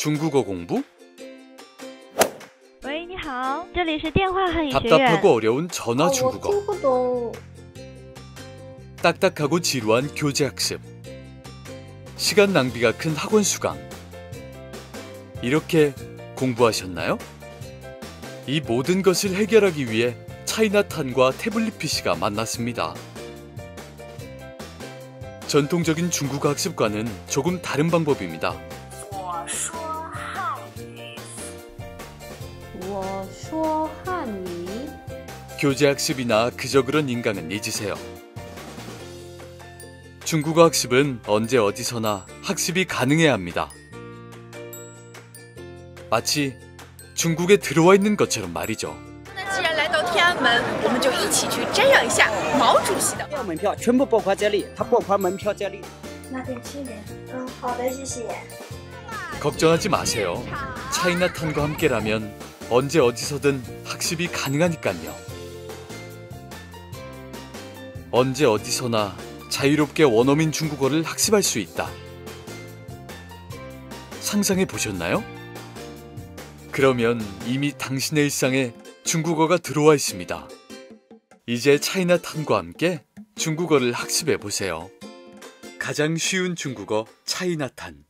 중국어 공부? 喂，你好，这里是电话汉语学院。 답답하고 어려운 전화 哦，我 중국어. 听不懂。 딱딱하고 지루한 교재 학습. 시간 낭비가 큰 학원 수강. 이렇게 공부하셨나요? 이 모든 것을 해결하기 위해 차이나탄과 태블릿 PC가 만났습니다. 전통적인 중국어 학습과는 조금 다른 방법입니다. 我说汉语， 교재 학습이나 그저 그런 인강은 잊으세요. 중국어 학습은 언제 어디서나 학습이 가능해야 합니다. 마치 중국에 들어와 있는 것처럼 말이죠. 那既然来到天安门，我们就一起去瞻仰一下毛主席的。要门票全部包括在内，他包括门票在内。那得吃点。嗯，好的，谢谢。 걱정하지 마세요. 차이나탄과 함께라면 언제 어디서든 학습이 가능하니까요. 언제 어디서나 자유롭게 원어민 중국어를 학습할 수 있다. 상상해 보셨나요? 그러면 이미 당신의 일상에 중국어가 들어와 있습니다. 이제 차이나탄과 함께 중국어를 학습해 보세요. 가장 쉬운 중국어 차이나탄.